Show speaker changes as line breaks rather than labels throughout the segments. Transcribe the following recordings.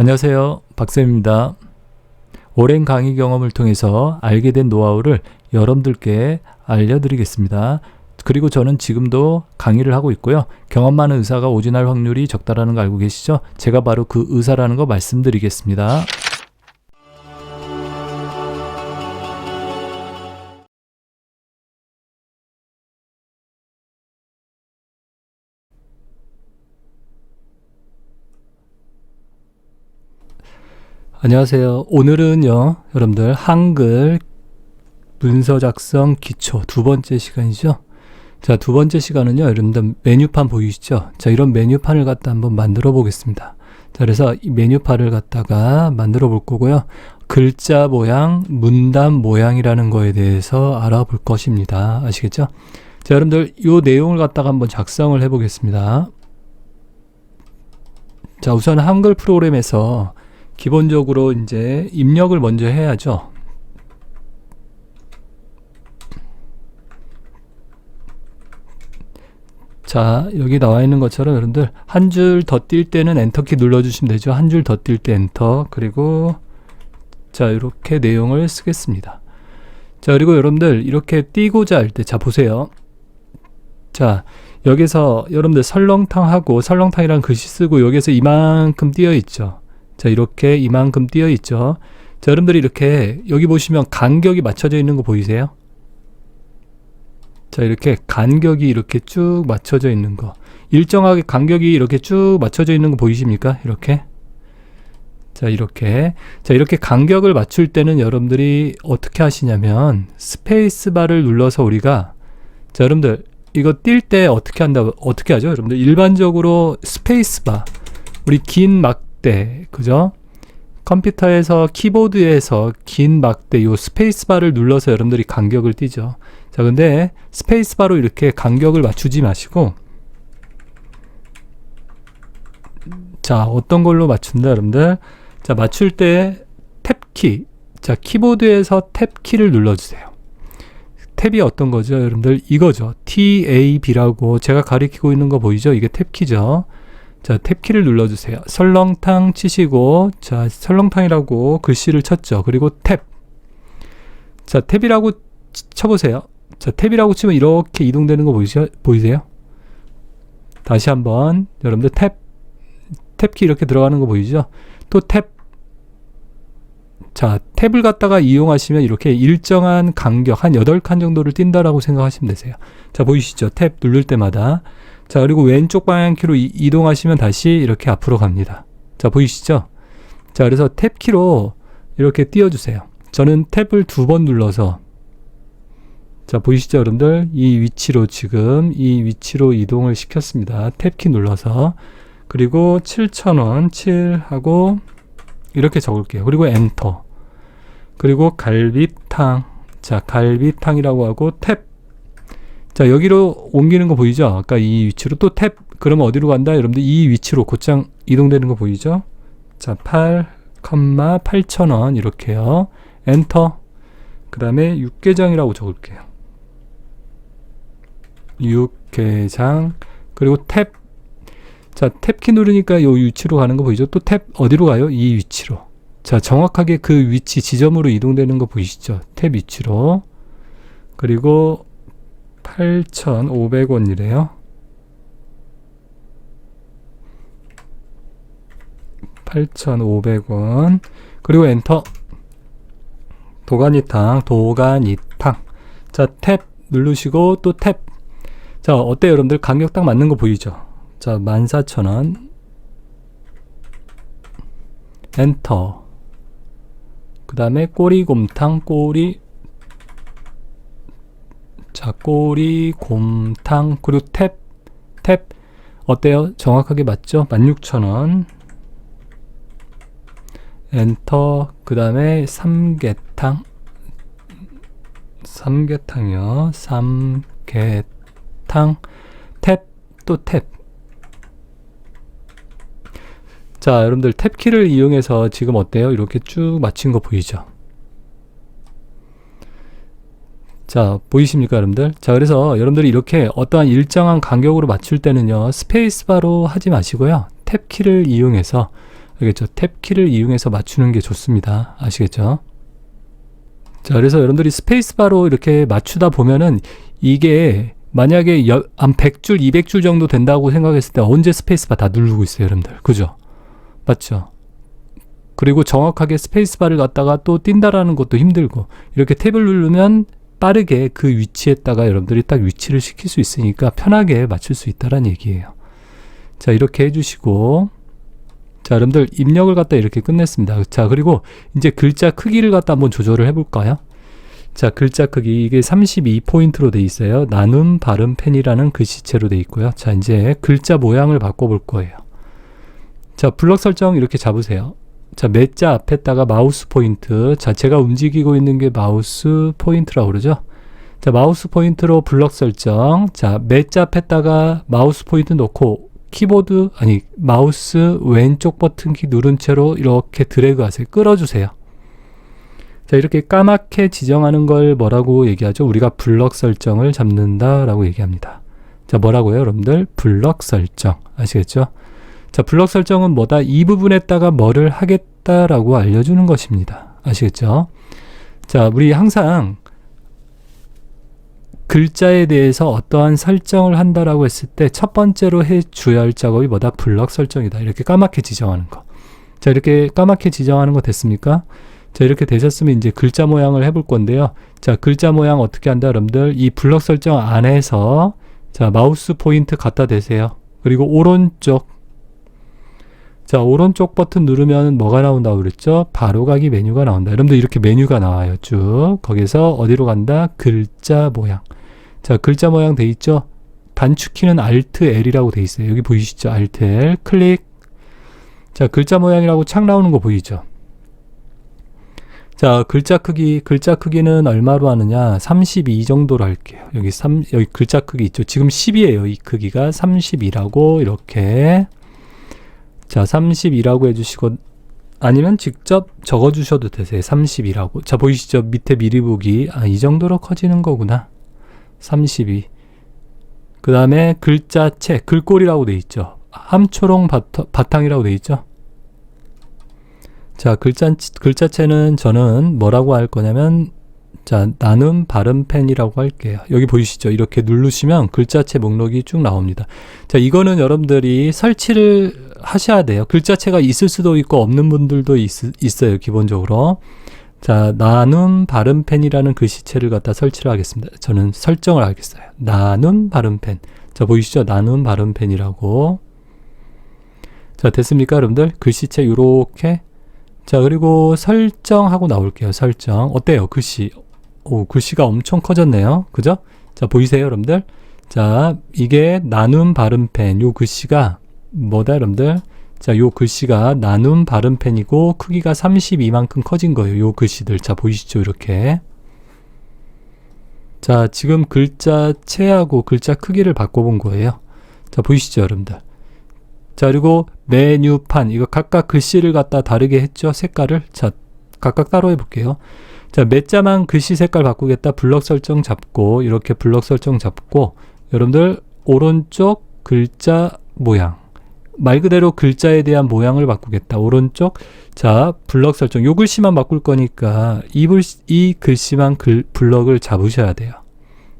안녕하세요. 박쌤입니다. 오랜 강의 경험을 통해서 알게 된 노하우를 여러분들께 알려드리겠습니다. 그리고 저는 지금도 강의를 하고 있고요. 경험 많은 의사가 오진할 확률이 적다라는 거 알고 계시죠? 제가 바로 그 의사라는 거 말씀드리겠습니다. 안녕하세요. 오늘은요, 여러분들 한글 문서 작성 기초 두 번째 시간이죠. 자, 두 번째 시간은요, 여러분들 메뉴판 보이시죠? 자, 이런 메뉴판을 갖다 한번 만들어 보겠습니다. 자, 그래서 이 메뉴판을 갖다가 만들어 볼 거고요. 글자 모양, 문단 모양이라는 거에 대해서 알아볼 것입니다. 아시겠죠? 자, 여러분들 이 내용을 갖다가 한번 작성을 해 보겠습니다. 자, 우선 한글 프로그램에서 기본적으로 이제 입력을 먼저 해야죠. 자, 여기 나와 있는 것처럼 여러분들 한 줄 더 뛸 때는 엔터키 눌러주시면 되죠. 한 줄 더 뛸 때 엔터. 그리고 자, 이렇게 내용을 쓰겠습니다. 자, 그리고 여러분들 이렇게 띄고자 할 때, 자, 보세요. 자, 여기서 여러분들 설렁탕하고 설렁탕이란 글씨 쓰고 여기서 이만큼 띄어 있죠. 자, 이렇게 이만큼 띄어 있죠. 자, 여러분들이 이렇게 여기 보시면 간격이 맞춰져 있는 거 보이세요? 자, 이렇게 간격이 이렇게 쭉 맞춰져 있는 거. 일정하게 간격이 이렇게 쭉 맞춰져 있는 거 보이십니까? 이렇게. 자, 이렇게. 자, 이렇게 간격을 맞출 때는 여러분들이 어떻게 하시냐면 스페이스 바를 눌러서 우리가 자, 여러분들 이거 뛸 때 어떻게 한다 어떻게 하죠? 여러분들 일반적으로 스페이스 바 우리 긴 막 대 그죠? 컴퓨터에서 키보드에서 긴 막대 요 스페이스 바를 눌러서 여러분들이 간격을 띄죠. 자, 근데 스페이스 바로 이렇게 간격을 맞추지 마시고 자, 어떤 걸로 맞춘다, 여러분들? 자, 맞출 때 탭키. 자, 키보드에서 탭키를 눌러 주세요. 탭이 어떤 거죠, 여러분들? 이거죠. TAB라고 제가 가리키고 있는 거 보이죠? 이게 탭키죠. 자, 탭키를 눌러주세요. 설렁탕 치시고, 자, 설렁탕이라고 글씨를 쳤죠. 그리고 탭. 자, 탭이라고 치- 쳐보세요. 자, 탭이라고 치면 이렇게 이동되는 거 보이죠? 보이세요? 다시 한번, 여러분들 탭. 탭키 이렇게 들어가는 거 보이죠? 또 탭. 자, 탭을 갖다가 이용하시면 이렇게 일정한 간격, 한 8칸 정도를 띈다라고 생각하시면 되세요. 자, 보이시죠? 탭 누를 때마다. 자, 그리고 왼쪽 방향키로 이- 이동하시면 다시 이렇게 앞으로 갑니다. 자, 보이시죠? 자, 그래서 탭키로 이렇게 띄워주세요. 저는 탭을 두 번 눌러서 자, 보이시죠, 여러분들? 이 위치로 지금 이 위치로 이동을 시켰습니다. 탭키 눌러서 그리고 7,000원 7 하고 이렇게 적을게요. 그리고 엔터. 그리고 갈비탕. 자, 갈비탕이라고 하고 탭. 자, 여기로 옮기는 거 보이죠? 아까 이 위치로 또 탭. 그러면 어디로 간다? 여러분들 이 위치로 곧장 이동되는 거 보이죠? 자, 8, 8,000원 이렇게요. 엔터. 그 다음에 육개장이라고 적을게요. 육개장. 그리고 탭. 자, 탭키 누르니까 이 위치로 가는 거 보이죠? 또 탭 어디로 가요? 이 위치로. 자, 정확하게 그 위치 지점으로 이동되는 거 보이시죠? 탭 위치로. 그리고 8,500원이래요. 8,500원. 그리고 엔터. 도가니탕, 도가니탕. 자, 탭 누르시고 또 탭. 자, 어때요, 여러분들? 간격 딱 맞는 거 보이죠? 자, 14,000원. 엔터. 그 다음에 꼬리곰탕, 꼬리. 자, 꼬리, 곰탕, 그리고 탭, 탭. 어때요? 정확하게 맞죠? 16,000원. 엔터. 그 다음에 삼계탕. 삼계탕이요. 삼계탕. 탭, 또 탭. 자, 여러분들 탭키를 이용해서 지금 어때요? 이렇게 쭉 맞춘 거 보이죠? 자, 보이십니까, 여러분들? 자, 그래서 여러분들이 이렇게 어떠한 일정한 간격으로 맞출 때는요, 스페이스바로 하지 마시고요, 탭키를 이용해서 알겠죠? 탭 키를 이용해서 맞추는 게 좋습니다. 아시겠죠? 자, 그래서 여러분들이 스페이스바로 이렇게 맞추다 보면은 이게 만약에 여- 한 100줄, 200줄 정도 된다고 생각했을 때 언제 스페이스바 다 누르고 있어요, 여러분들. 그죠? 맞죠? 그리고 정확하게 스페이스바를 갖다가 또 뛴다라는 것도 힘들고 이렇게 탭을 누르면 빠르게 그 위치에다가 여러분들이 딱 위치를 시킬 수 있으니까 편하게 맞출 수 있다라는 얘기예요. 자, 이렇게 해주시고 자, 여러분들 입력을 갖다 이렇게 끝냈습니다. 자, 그리고 이제 글자 크기를 갖다 한번 조절을 해볼까요? 자, 글자 크기 이게 32포인트로 돼 있어요. 나눔 발음 펜이라는 글씨체로 돼 있고요. 자, 이제 글자 모양을 바꿔볼 거예요. 자, 블럭 설정 이렇게 잡으세요. 자, 매자 앞에다가 마우스 포인트. 자, 제가 움직이고 있는 게 마우스 포인트라고 그러죠. 자, 마우스 포인트로 블럭 설정. 자, 매자 앞에다가 마우스 포인트 놓고 키보드, 아니, 마우스 왼쪽 버튼키 누른 채로 이렇게 드래그 하세요. 끌어주세요. 자, 이렇게 까맣게 지정하는 걸 뭐라고 얘기하죠? 우리가 블럭 설정을 잡는다라고 얘기합니다. 자, 뭐라고요, 여러분들? 블럭 설정. 아시겠죠? 자, 블럭 설정은 뭐다? 이 부분에다가 뭐를 하겠다라고 알려주는 것입니다. 아시겠죠? 자, 우리 항상 글자에 대해서 어떠한 설정을 한다라고 했을 때 첫 번째로 해 줘야 할 작업이 뭐다? 블럭 설정이다. 이렇게 까맣게 지정하는 거. 자, 이렇게 까맣게 지정하는 거 됐습니까? 자, 이렇게 되셨으면 이제 글자 모양을 해볼 건데요. 자, 글자 모양 어떻게 한다, 여러분들? 이 블럭 설정 안에서 자, 마우스 포인트 갖다 대세요. 그리고 오른쪽 자, 오른쪽 버튼 누르면 뭐가 나온다고 그랬죠? 바로가기 메뉴가 나온다. 여러분들 이렇게 메뉴가 나와요. 쭉. 거기서 어디로 간다? 글자 모양. 자, 글자 모양 돼 있죠? 단축키는 Alt L이라고 돼 있어요. 여기 보이시죠? Alt L. 클릭. 자, 글자 모양이라고 창 나오는 거 보이죠? 자, 글자 크기, 글자 크기는 얼마로 하느냐? 32 정도로 할게요. 여기 3, 여기 글자 크기 있죠? 지금 10이에요. 이 크기가 32라고 이렇게. 자, 32라고 해주시고, 아니면 직접 적어주셔도 되세요. 32라고. 자, 보이시죠? 밑에 미리 보기. 아, 이 정도로 커지는 거구나. 32. 그 다음에 글자체, 글꼴이라고 돼 있죠. 함초롱 바타, 바탕이라고 돼 있죠. 자, 글자, 글자체는 저는 뭐라고 할 거냐면, 자, 나눔 발음 펜이라고 할게요. 여기 보이시죠? 이렇게 누르시면 글자체 목록이 쭉 나옵니다. 자, 이거는 여러분들이 설치를 하셔야 돼요. 글자체가 있을 수도 있고 없는 분들도 있, 있어요, 기본적으로. 자, 나눔 발음 펜이라는 글씨체를 갖다 설치를 하겠습니다. 저는 설정을 하겠어요. 나눔 발음 펜. 자, 보이시죠? 나눔 발음 펜이라고. 자, 됐습니까, 여러분들? 글씨체 요렇게. 자, 그리고 설정하고 나올게요. 설정. 어때요? 글씨. 오, 글씨가 엄청 커졌네요. 그죠? 자, 보이세요, 여러분들? 자, 이게 나눔 발음 펜. 요 글씨가 뭐다, 여러분들? 자, 요 글씨가 나눔 발음 펜이고 크기가 32만큼 커진 거예요. 요 글씨들. 자, 보이시죠? 이렇게. 자, 지금 글자 체하고 글자 크기를 바꿔본 거예요. 자, 보이시죠, 여러분들? 자, 그리고 메뉴판. 이거 각각 글씨를 갖다 다르게 했죠? 색깔을. 자, 각각 따로 해볼게요. 자, 몇 자만 글씨 색깔 바꾸겠다. 블럭 설정 잡고, 이렇게 블럭 설정 잡고, 여러분들, 오른쪽 글자 모양. 말 그대로 글자에 대한 모양을 바꾸겠다. 오른쪽. 자, 블럭 설정. 요 글씨만 바꿀 거니까, 이, 글씨, 이 글씨만 글, 블럭을 잡으셔야 돼요.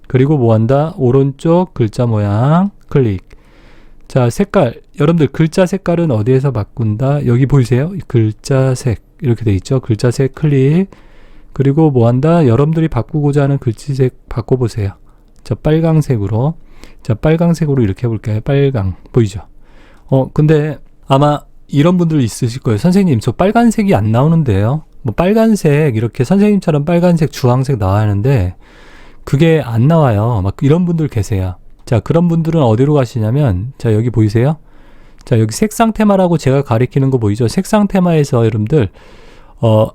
그리고 뭐 한다? 오른쪽 글자 모양. 클릭. 자, 색깔. 여러분들 글자 색깔은 어디에서 바꾼다? 여기 보이세요? 이 글자 색. 이렇게 돼 있죠? 글자 색 클릭. 그리고 뭐 한다? 여러분들이 바꾸고자 하는 글씨색 바꿔보세요. 자, 빨강색으로. 자, 빨강색으로 이렇게 해볼까요? 빨강. 보이죠? 어, 근데 아마 이런 분들 있으실 거예요. 선생님, 저 빨간색이 안 나오는데요. 뭐 빨간색, 이렇게 선생님처럼 빨간색, 주황색 나와야 하는데, 그게 안 나와요. 막 이런 분들 계세요. 자, 그런 분들은 어디로 가시냐면, 자, 여기 보이세요? 자, 여기 색상 테마라고 제가 가리키는 거 보이죠? 색상 테마에서 여러분들, 어,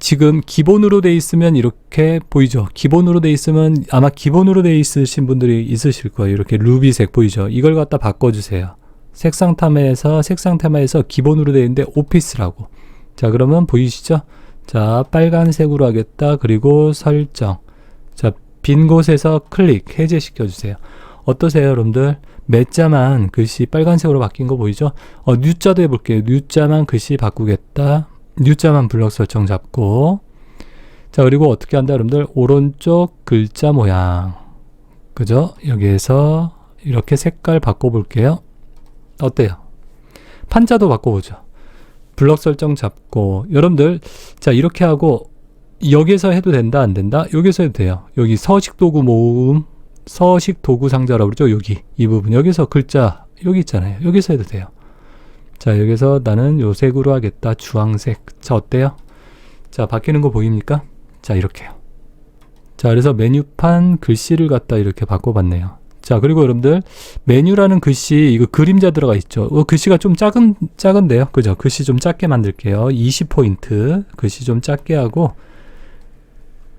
지금 기본으로 돼 있으면 이렇게 보이죠? 기본으로 돼 있으면 아마 기본으로 돼 있으신 분들이 있으실 거예요. 이렇게 루비색 보이죠? 이걸 갖다 바꿔주세요. 색상 테마에서, 색상 테마에서 기본으로 돼 있는데 오피스라고. 자, 그러면 보이시죠? 자, 빨간색으로 하겠다. 그리고 설정. 자, 빈 곳에서 클릭, 해제시켜 주세요. 어떠세요, 여러분들? 매자만 글씨 빨간색으로 바뀐 거 보이죠? 어, 뉴자도 해볼게요. 뉴자만 글씨 바꾸겠다. 뉴자만 블럭 설정 잡고. 자, 그리고 어떻게 한다, 여러분들? 오른쪽 글자 모양. 그죠? 여기에서 이렇게 색깔 바꿔볼게요. 어때요? 판자도 바꿔보죠. 블럭 설정 잡고. 여러분들, 자, 이렇게 하고, 여기서 해도 된다, 안 된다? 여기서 해도 돼요. 여기 서식 도구 모음, 서식 도구 상자라고 그러죠? 여기. 이 부분. 여기서 글자, 여기 있잖아요. 여기서 해도 돼요. 자, 여기서 나는 요 색으로 하겠다. 주황색. 자, 어때요? 자, 바뀌는 거 보입니까? 자, 이렇게요. 자, 그래서 메뉴판 글씨를 갖다 이렇게 바꿔봤네요. 자, 그리고 여러분들, 메뉴라는 글씨, 이거 그림자 들어가 있죠. 어, 글씨가 좀 작은, 작은데요. 그죠? 글씨 좀 작게 만들게요. 20포인트. 글씨 좀 작게 하고,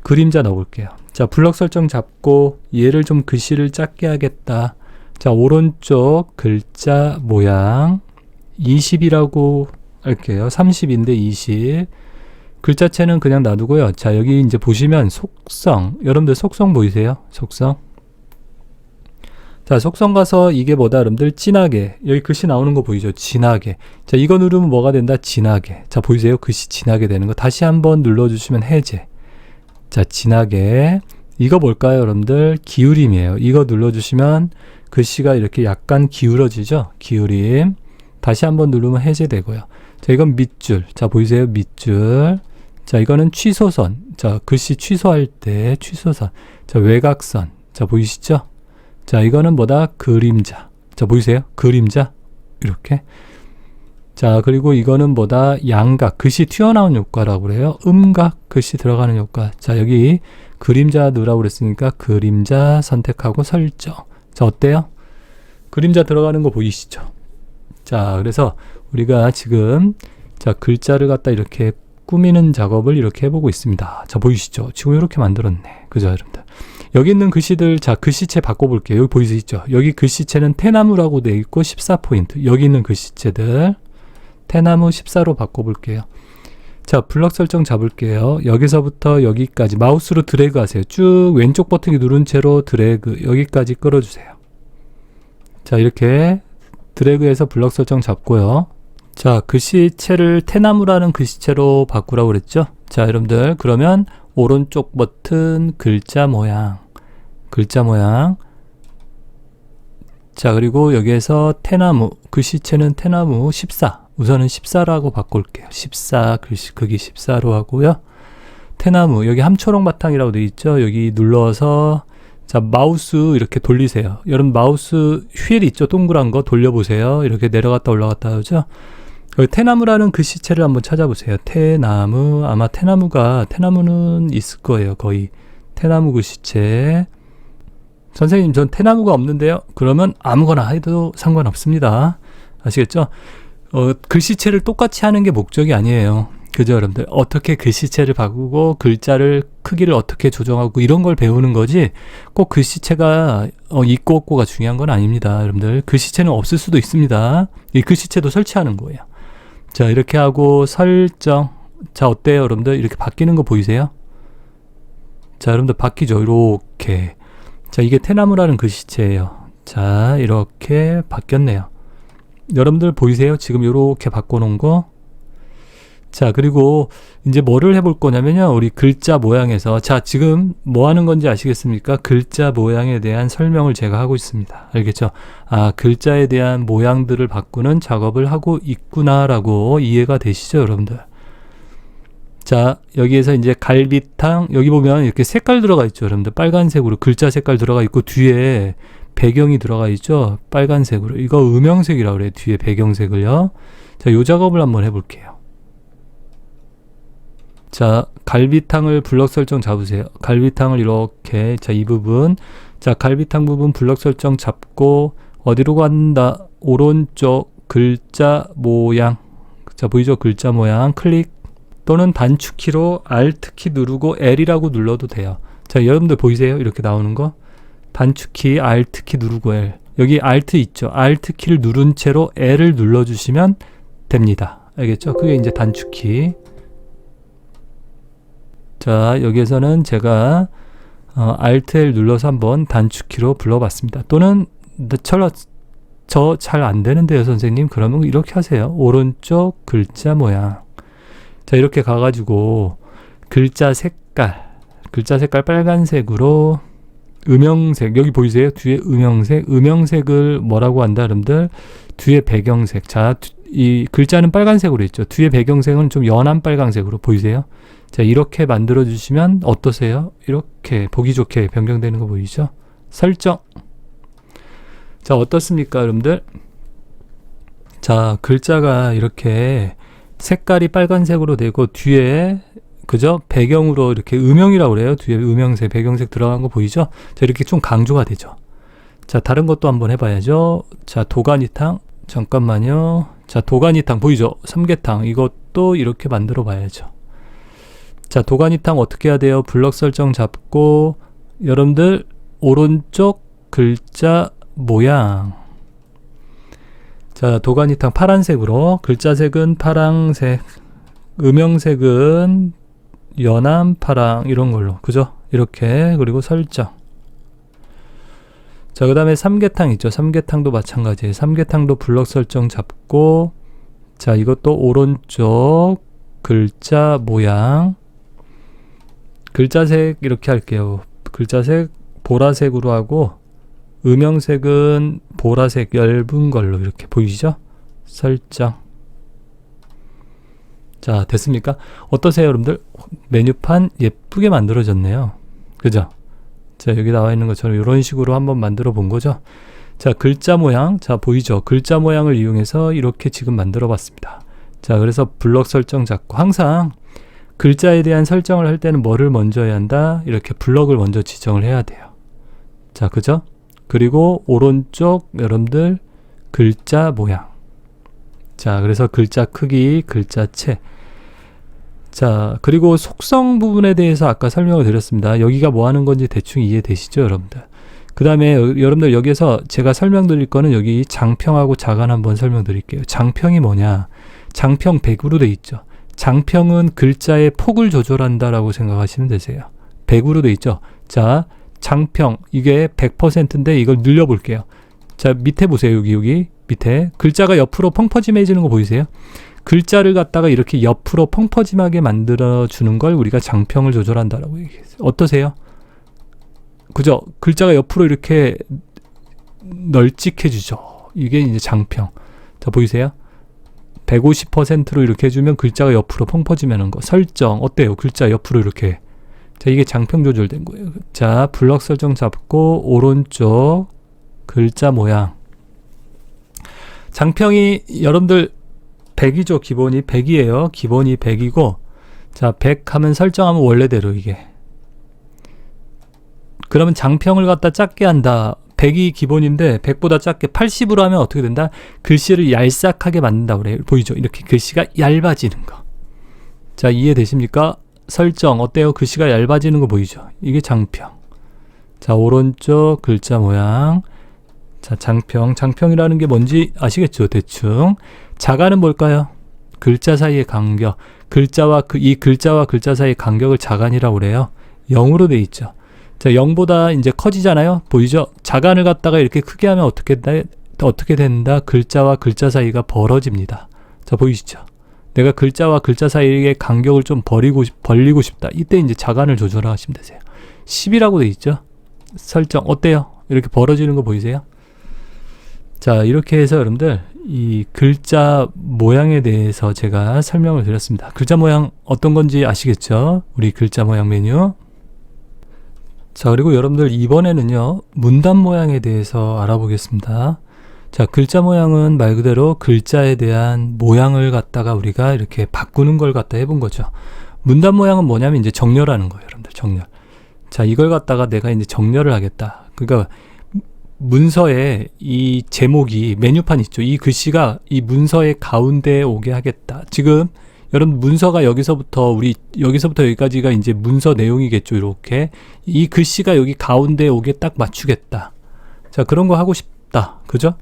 그림자 넣어볼게요. 자, 블럭 설정 잡고, 얘를 좀 글씨를 작게 하겠다. 자, 오른쪽 글자 모양, 20이라고 할게요. 30인데 20. 글자체는 그냥 놔두고요. 자, 여기 이제 보시면 속성. 여러분들 속성 보이세요? 속성. 자, 속성 가서 이게 뭐다, 여러분들? 진하게. 여기 글씨 나오는 거 보이죠? 진하게. 자, 이거 누르면 뭐가 된다? 진하게. 자, 보이세요? 글씨 진하게 되는 거. 다시 한번 눌러주시면 해제. 자, 진하게. 이거 뭘까요, 여러분들? 기울임이에요. 이거 눌러주시면 글씨가 이렇게 약간 기울어지죠? 기울임. 다시 한번 누르면 해제되고요. 자, 이건 밑줄. 자, 보이세요? 밑줄. 자, 이거는 취소선. 자, 글씨 취소할 때 취소선. 자, 외곽선. 자, 보이시죠? 자, 이거는 뭐다? 그림자. 자, 보이세요? 그림자. 이렇게. 자, 그리고 이거는 뭐다? 양각. 글씨 튀어나온 효과라고 그래요. 음각. 글씨 들어가는 효과. 자, 여기 그림자 넣으라고 그랬으니까 그림자 선택하고 설정. 자, 어때요? 그림자 들어가는 거 보이시죠? 자, 그래서 우리가 지금 자, 글자를 갖다 이렇게 꾸미는 작업을 이렇게 해보고 있습니다. 자, 보이시죠? 지금 이렇게 만들었네. 그죠, 여러분들? 여기 있는 글씨들, 자, 글씨체 바꿔볼게요. 여기 보이시죠? 여기 글씨체는 태나무라고 되어 있고 14포인트. 여기 있는 글씨체들, 태나무 14로 바꿔볼게요. 자, 블럭 설정 잡을게요. 여기서부터 여기까지 마우스로 드래그 하세요. 쭉 왼쪽 버튼이 누른 채로 드래그, 여기까지 끌어주세요. 자, 이렇게 드래그해서 블럭 설정 잡고요. 자, 글씨체를 태나무라는 글씨체로 바꾸라고 그랬죠? 자, 여러분들, 그러면 오른쪽 버튼 글자 모양, 글자 모양. 자, 그리고 여기에서 태나무, 글씨체는 태나무 14. 우선은 14라고 바꿀게요. 14, 글씨 크기 14로 하고요. 태나무, 여기 함초록 바탕이라고 되어 있죠? 여기 눌러서 자, 마우스 이렇게 돌리세요. 여러분 마우스 휠 있죠? 동그란 거 돌려보세요. 이렇게 내려갔다 올라갔다 하죠? 여기 태나무라는 글씨체를 한번 찾아보세요. 태나무, 아마 태나무가, 태나무는 있을 거예요. 거의. 태나무 글씨체. 선생님, 전 태나무가 없는데요? 그러면 아무거나 해도 상관없습니다. 아시겠죠? 어, 글씨체를 똑같이 하는 게 목적이 아니에요. 그죠, 여러분들? 어떻게 글씨체를 바꾸고 글자를 크기를 어떻게 조정하고 이런 걸 배우는 거지 꼭 글씨체가 어, 있고 없고가 중요한 건 아닙니다, 여러분들. 글씨체는 없을 수도 있습니다. 이 글씨체도 설치하는 거예요. 자, 이렇게 하고 설정. 자, 어때요, 여러분들? 이렇게 바뀌는 거 보이세요? 자, 여러분들 바뀌죠, 이렇게. 자, 이게 태나무라는 글씨체예요. 자, 이렇게 바뀌었네요. 여러분들 보이세요? 지금 이렇게 바꿔놓은 거. 자, 그리고 이제 뭐를 해볼 거냐면요. 우리 글자 모양에서. 자, 지금 뭐 하는 건지 아시겠습니까? 글자 모양에 대한 설명을 제가 하고 있습니다. 알겠죠? 아, 글자에 대한 모양들을 바꾸는 작업을 하고 있구나라고 이해가 되시죠, 여러분들? 자, 여기에서 이제 갈비탕, 여기 보면 이렇게 색깔 들어가 있죠, 여러분들. 빨간색으로 글자 색깔 들어가 있고, 뒤에 배경이 들어가 있죠? 빨간색으로. 이거 음영색이라고 그래요, 뒤에 배경색을요. 자, 요 작업을 한번 해볼게요. 자, 갈비탕을 블럭 설정 잡으세요. 갈비탕을 이렇게, 자, 이 부분. 자, 갈비탕 부분 블럭 설정 잡고, 어디로 간다? 오른쪽 글자 모양. 자, 보이죠? 글자 모양. 클릭. 또는 단축키로 Alt키 누르고 L이라고 눌러도 돼요. 자, 여러분들 보이세요? 이렇게 나오는 거? 단축키 Alt키 누르고 L. 여기 Alt 있죠? Alt키를 누른 채로 L을 눌러주시면 됩니다. 알겠죠? 그게 이제 단축키. 자, 여기에서는 제가 어, Alt L 눌러서 한번 단축키로 불러봤습니다. 또는 저 잘 안 되는데요, 선생님. 그러면 이렇게 하세요. 오른쪽 글자 모양. 자, 이렇게 가가지고 글자 색깔, 글자 색깔 빨간색으로 음영색 여기 보이세요? 뒤에 음영색, 음영색을 뭐라고 한다, 여러분들? 뒤에 배경색. 자, 이 글자는 빨간색으로 있죠. 뒤에 배경색은 좀 연한 빨간색으로 보이세요? 자, 이렇게 만들어 주시면 어떠세요? 이렇게 보기 좋게 변경되는 거 보이죠? 설정. 자, 어떻습니까, 여러분들? 자, 글자가 이렇게 색깔이 빨간색으로 되고 뒤에 그죠? 배경으로 이렇게 음영이라고 그래요. 뒤에 음영색, 배경색 들어간 거 보이죠? 자, 이렇게 좀 강조가 되죠. 자, 다른 것도 한번 해봐야죠. 자, 도가니탕. 잠깐만요. 자, 도가니탕 보이죠? 삼계탕. 이것도 이렇게 만들어 봐야죠. 자, 도가니탕 어떻게 해야 돼요? 블럭 설정 잡고, 여러분들, 오른쪽 글자 모양. 자, 도가니탕 파란색으로, 글자색은 파랑색, 음영색은 연한 파랑, 이런 걸로. 그죠? 이렇게, 그리고 설정. 자, 그 다음에 삼계탕 있죠. 삼계탕도 마찬가지예요. 삼계탕도 블럭 설정 잡고, 자, 이것도 오른쪽 글자 모양. 글자색 이렇게 할게요. 글자색 보라색으로 하고, 음영색은 보라색 얇은 걸로 이렇게 보이시죠? 설정. 자, 됐습니까? 어떠세요, 여러분들? 메뉴판 예쁘게 만들어졌네요. 그죠? 자, 여기 나와 있는 것처럼 이런 식으로 한번 만들어 본 거죠. 자, 글자 모양. 자, 보이죠? 글자 모양을 이용해서 이렇게 지금 만들어 봤습니다. 자, 그래서 블럭 설정 잡고 항상 글자에 대한 설정을 할 때는 뭐를 먼저 해야 한다? 이렇게 블럭을 먼저 지정을 해야 돼요. 자, 그죠? 그리고 오른쪽 여러분들 글자 모양. 자, 그래서 글자 크기, 글자체. 자, 그리고 속성 부분에 대해서 아까 설명을 드렸습니다. 여기가 뭐 하는 건지 대충 이해되시죠, 여러분들? 그 다음에 여러분들 여기서 제가 설명드릴 거는 여기 장평하고 자간 한번 설명드릴게요. 장평이 뭐냐? 장평 100으로 돼 있죠. 장평은 글자의 폭을 조절한다라고 생각하시면 되세요. 100으로 돼 있죠. 자, 장평 이게 100%인데 이걸 늘려 볼게요. 자, 밑에 보세요. 여기 여기 밑에 글자가 옆으로 펑퍼짐해지는 거 보이세요? 글자를 갖다가 이렇게 옆으로 펑퍼짐하게 만들어 주는 걸 우리가 장평을 조절한다라고 얘기했어요. 어떠세요? 그죠? 글자가 옆으로 이렇게 널찍해 주죠. 이게 이제 장평. 자, 보이세요? 150%로 이렇게 해주면 글자가 옆으로 펑퍼짐하는 거. 설정 어때요? 글자 옆으로 이렇게. 자, 이게 장평 조절된 거예요. 자, 블럭 설정 잡고 오른쪽 글자 모양. 장평이 여러분들 100이죠. 기본이 100이에요. 기본이 100이고 자, 100 하면 설정하면 원래대로 이게. 그러면 장평을 갖다 작게 한다. 100이 기본인데 100보다 작게 80으로 하면 어떻게 된다? 글씨를 얄싹하게 만든다 그래요. 보이죠? 이렇게 글씨가 얇아지는 거. 자, 이해되십니까? 설정 어때요? 글씨가 얇아지는 거 보이죠? 이게 장평. 자, 오른쪽 글자 모양. 자, 장평. 장평이라는 게 뭔지 아시겠죠? 대충. 자가는 뭘까요? 글자 사이의 간격. 글자와 그, 이 글자와 글자 사이의 간격을 자간이라고 그래요. 0으로 돼 있죠. 자, 0보다 이제 커지잖아요. 보이죠? 자간을 갖다가 이렇게 크게 하면 어떻게 다 어떻게 된다? 글자와 글자 사이가 벌어집니다. 자, 보이시죠? 내가 글자와 글자 사이의 간격을 좀 버리고 싶, 벌리고 싶다. 이때 이제 자간을 조절하시면 되세요. 10이라고 돼 있죠? 설정 어때요? 이렇게 벌어지는 거 보이세요? 자, 이렇게 해서 여러분들 이 글자 모양에 대해서 제가 설명을 드렸습니다. 글자 모양 어떤 건지 아시겠죠? 우리 글자 모양 메뉴. 자, 그리고 여러분들 이번에는요, 문단 모양에 대해서 알아보겠습니다. 자, 글자 모양은 말 그대로 글자에 대한 모양을 갖다가 우리가 이렇게 바꾸는 걸 갖다 해본 거죠. 문단 모양은 뭐냐면 이제 정렬하는 거예요, 여러분들. 정렬. 자, 이걸 갖다가 내가 이제 정렬을 하겠다. 그러니까 문서에 이 제목이 메뉴판 있죠. 이 글씨가 이 문서의 가운데에 오게 하겠다. 지금 여러분 문서가 여기서부터 우리 여기서부터 여기까지가 이제 문서 내용이겠죠. 이렇게 이 글씨가 여기 가운데에 오게 딱 맞추겠다. 자 그런 거 하고 싶다. 그죠?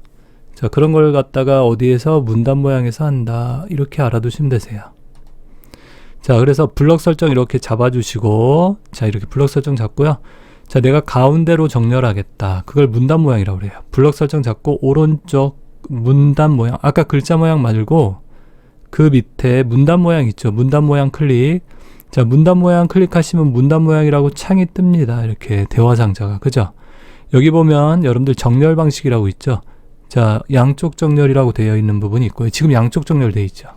자 그런 걸 갖다가 어디에서 문단 모양에서 한다. 이렇게 알아두시면 되세요. 자 그래서 블럭 설정 이렇게 잡아주시고 자 이렇게 블럭 설정 잡고요. 자, 내가 가운데로 정렬하겠다. 그걸 문단 모양이라고 그래요. 블럭 설정 잡고 오른쪽 문단 모양. 아까 글자 모양 말고 그 밑에 문단 모양 있죠. 문단 모양 클릭. 자, 문단 모양 클릭하시면 문단 모양이라고 창이 뜹니다. 이렇게 대화 상자가. 그죠? 여기 보면 여러분들 정렬 방식이라고 있죠. 자, 양쪽 정렬이라고 되어 있는 부분이 있고요. 지금 양쪽 정렬 되어 있죠.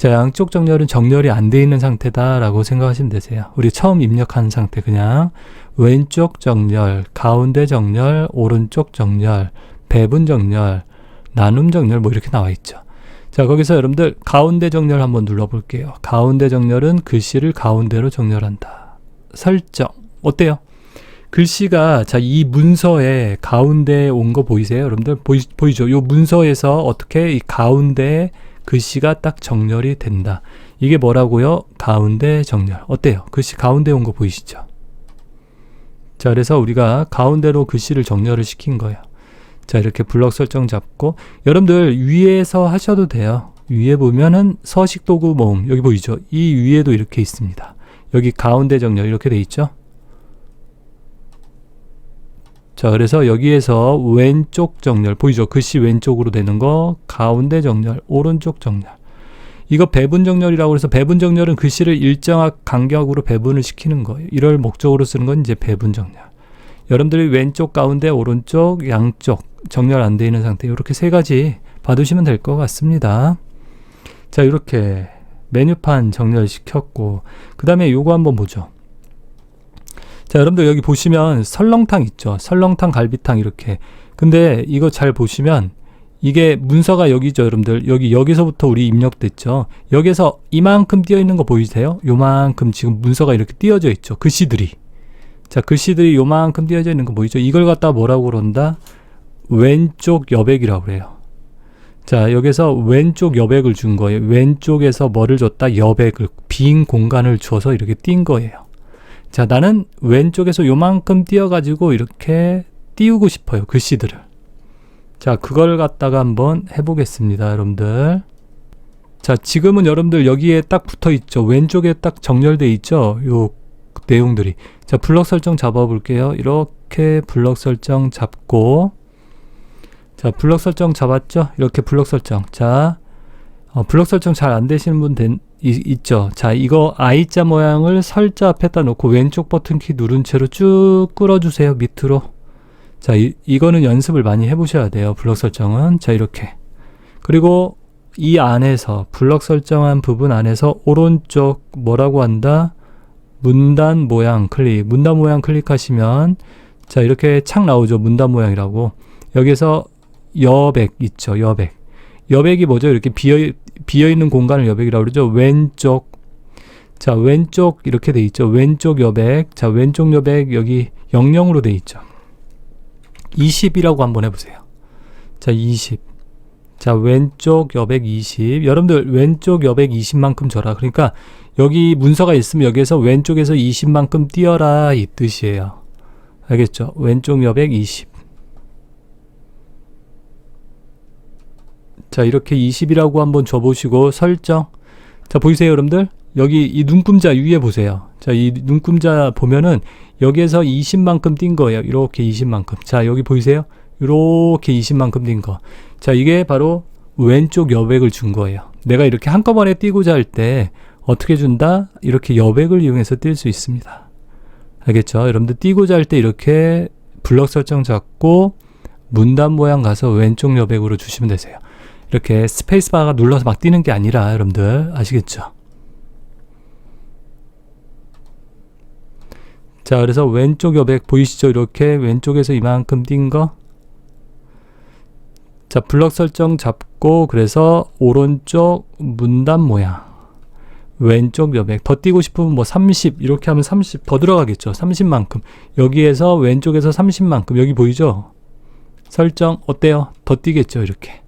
자, 양쪽 정렬은 정렬이 안 돼 있는 상태다라고 생각하시면 되세요. 우리 처음 입력한 상태 그냥 왼쪽 정렬, 가운데 정렬, 오른쪽 정렬, 배분 정렬, 나눔 정렬 뭐 이렇게 나와 있죠. 자, 거기서 여러분들 가운데 정렬 한번 눌러 볼게요. 가운데 정렬은 글씨를 가운데로 정렬한다. 설정. 어때요? 글씨가 자, 이 문서에 가운데 온거 보이세요? 여러분들 보이, 보이죠? 요 문서에서 어떻게 이 가운데 글씨가 딱 정렬이 된다. 이게 뭐라고요? 가운데 정렬. 어때요? 글씨 가운데 온 거 보이시죠? 자, 그래서 우리가 가운데로 글씨를 정렬을 시킨 거예요. 자, 이렇게 블럭 설정 잡고 여러분들 위에서 하셔도 돼요. 위에 보면은 서식 도구 모음 여기 보이죠? 이 위에도 이렇게 있습니다. 여기 가운데 정렬 이렇게 돼 있죠? 자, 그래서 여기에서 왼쪽 정렬 보이죠? 글씨 왼쪽으로 되는 거, 가운데 정렬, 오른쪽 정렬. 이거 배분 정렬이라고 해서 배분 정렬은 글씨를 일정한 간격으로 배분을 시키는 거예요. 이럴 목적으로 쓰는 건 이제 배분 정렬. 여러분들이 왼쪽, 가운데, 오른쪽, 양쪽 정렬 안 돼 있는 상태 이렇게 세 가지 봐두시면 될 것 같습니다. 자, 이렇게 메뉴판 정렬 시켰고 그 다음에 요거 한번 보죠. 자, 여러분들 여기 보시면 설렁탕 있죠. 설렁탕, 갈비탕 이렇게. 근데 이거 잘 보시면 이게 문서가 여기죠, 여러분들. 여기 여기서부터 우리 입력됐죠. 여기서 이만큼 띄어 있는 거 보이세요? 요만큼 지금 문서가 이렇게 띄어져 있죠. 글씨들이. 자, 글씨들이 요만큼 띄어져 있는 거 보이죠? 이걸 갖다 뭐라고 그런다? 왼쪽 여백이라고 그래요. 자, 여기서 왼쪽 여백을 준 거예요. 왼쪽에서 뭐를 줬다? 여백을 빈 공간을 주어서 이렇게 띈 거예요. 자, 나는 왼쪽에서 요만큼 띄어가지고 이렇게 띄우고 싶어요. 글씨들을. 자, 그걸 갖다가 한번 해보겠습니다, 여러분들. 자, 지금은 여러분들 여기에 딱 붙어 있죠. 왼쪽에 딱 정렬돼 있죠. 요 내용들이. 자, 블럭 설정 잡아 볼게요. 이렇게 블럭 설정 잡고. 자, 블럭 설정 잡았죠? 이렇게 블럭 설정. 자, 어, 블럭 설정 잘 안 되시는 분 된, 이, 있죠. 자, 이거 I자 모양을 설자 앞에다 놓고 왼쪽 버튼키 누른 채로 쭉 끌어주세요. 밑으로. 자, 이, 이거는 연습을 많이 해보셔야 돼요. 블럭 설정은. 자, 이렇게. 그리고 이 안에서, 블럭 설정한 부분 안에서 오른쪽 뭐라고 한다? 문단 모양 클릭. 문단 모양 클릭하시면, 자, 이렇게 창 나오죠. 문단 모양이라고. 여기서 여백 있죠. 여백. 여백이 뭐죠? 이렇게 비어, 비어 있는 공간을 여백이라고 그러죠. 왼쪽. 자, 왼쪽 이렇게 돼 있죠. 왼쪽 여백. 자, 왼쪽 여백 여기 00으로 돼 있죠. 20이라고 한번 해보세요. 자, 20. 자, 왼쪽 여백 20. 여러분들 왼쪽 여백 20만큼 줘라. 그러니까 여기 문서가 있으면 여기에서 왼쪽에서 20만큼 띄어라 이 뜻이에요. 알겠죠? 왼쪽 여백 20. 자, 이렇게 20이라고 한번 줘보시고 설정. 자, 보이세요, 여러분들? 여기 이 눈금자 위에 보세요. 자, 이 눈금자 보면은 여기에서 20만큼 띈 거예요. 이렇게 20만큼. 자, 여기 보이세요? 이렇게 20만큼 띈 거. 자, 이게 바로 왼쪽 여백을 준 거예요. 내가 이렇게 한꺼번에 띄고자 할 때 어떻게 준다? 이렇게 여백을 이용해서 뛸 수 있습니다. 알겠죠? 여러분들 띄고자 할 때 이렇게 블럭 설정 잡고 문단 모양 가서 왼쪽 여백으로 주시면 되세요. 이렇게 스페이스바가 눌러서 막 뛰는 게 아니라 여러분들 아시겠죠? 자, 그래서 왼쪽 여백 보이시죠? 이렇게 왼쪽에서 이만큼 띈 거. 자, 블럭 설정 잡고 그래서 오른쪽 문단 모양. 왼쪽 여백 더 띄고 싶으면 뭐 30 이렇게 하면 30 더 들어가겠죠. 30만큼. 여기에서 왼쪽에서 30만큼 여기 보이죠? 설정 어때요? 더 띄겠죠, 이렇게.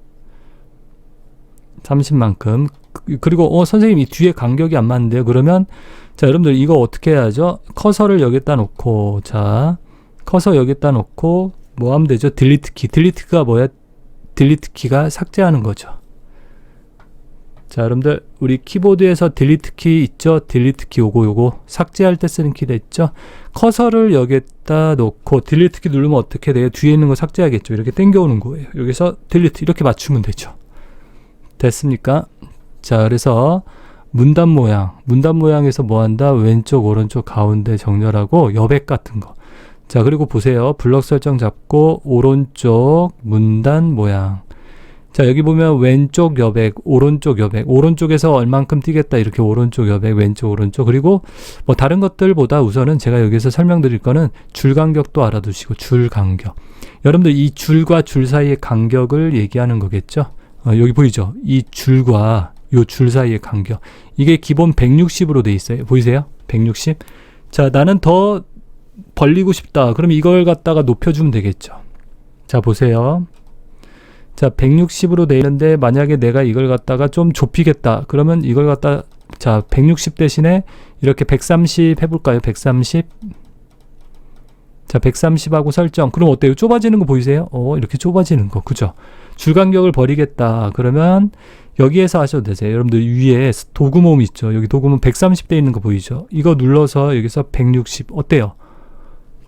30만큼. 그리고 어 선생님 이 뒤에 간격이 안 맞는데요. 그러면 자, 여러분들 이거 어떻게 해야죠? 커서를 여기다 놓고 자, 커서 여기다 놓고 뭐 하면 되죠? 딜리트 키. 딜리트가 뭐야? 딜리트 키가 삭제하는 거죠. 자, 여러분들 우리 키보드에서 딜리트 키 있죠? 딜리트 키 요거 요거 삭제할 때 쓰는 키가 있죠? 커서를 여기다 놓고 딜리트 키 누르면 어떻게 돼요? 뒤에 있는 거 삭제하겠죠. 이렇게 당겨오는 거예요. 여기서 딜리트 이렇게 맞추면 되죠. 됐습니까? 자, 그래서 문단 모양, 문단 모양에서 뭐 한다? 왼쪽, 오른쪽, 가운데 정렬하고 여백 같은 거. 자, 그리고 보세요. 블럭 설정 잡고 오른쪽 문단 모양. 자, 여기 보면 왼쪽 여백, 오른쪽 여백, 오른쪽에서 얼만큼 뛰겠다. 이렇게 오른쪽 여백, 왼쪽 오른쪽. 그리고 뭐 다른 것들보다 우선은 제가 여기서 설명드릴 거는 줄 간격도 알아두시고 줄 간격. 여러분들 이 줄과 줄 사이의 간격을 얘기하는 거겠죠? 어, 여기 보이죠? 이 줄과 요 줄 사이의 간격. 이게 기본 160으로 돼 있어요. 보이세요? 160. 자, 나는 더 벌리고 싶다. 그럼 이걸 갖다가 높여주면 되겠죠. 자, 보세요. 자, 160으로 돼 있는데 만약에 내가 이걸 갖다가 좀 좁히겠다. 그러면 이걸 갖다 자, 160 대신에 이렇게 130 해볼까요? 130. 자, 130하고 설정. 그럼 어때요? 좁아지는 거 보이세요? 어, 이렇게 좁아지는 거. 그죠? 줄 간격을 버리겠다. 그러면 여기에서 하셔도 되세요. 여러분들 위에 도구 모음 있죠? 여기 도구 모음 130대 있는 거 보이죠? 이거 눌러서 여기서 160. 어때요?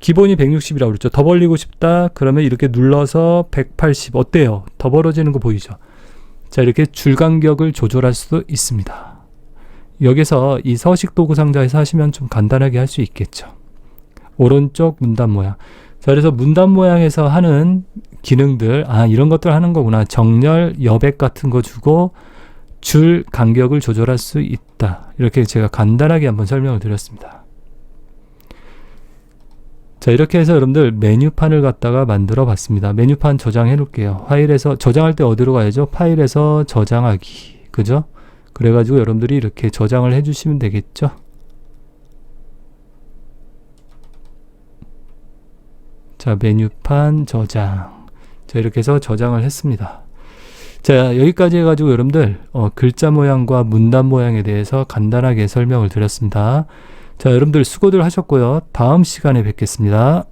기본이 160이라고 그랬죠. 더 벌리고 싶다. 그러면 이렇게 눌러서 180. 어때요? 더 벌어지는 거 보이죠? 자, 이렇게 줄 간격을 조절할 수도 있습니다. 여기서 이 서식 도구 상자에서 하시면 좀 간단하게 할 수 있겠죠. 오른쪽 문단 모양. 자, 그래서 문단 모양에서 하는 기능들, 아, 이런 것들 하는 거구나. 정렬, 여백 같은 거 주고 줄 간격을 조절할 수 있다. 이렇게 제가 간단하게 한번 설명을 드렸습니다. 자, 이렇게 해서 여러분들 메뉴판을 갖다가 만들어 봤습니다. 메뉴판 저장해 놓을게요. 파일에서, 저장할 때 어디로 가야죠? 파일에서 저장하기. 그죠? 그래 가지고 여러분들이 이렇게 저장을 해 주시면 되겠죠? 자, 메뉴판 저장. 자, 이렇게 해서 저장을 했습니다. 자, 여기까지 해가지고 여러분들, 어, 글자 모양과 문단 모양에 대해서 간단하게 설명을 드렸습니다. 자, 여러분들 수고들 하셨고요. 다음 시간에 뵙겠습니다.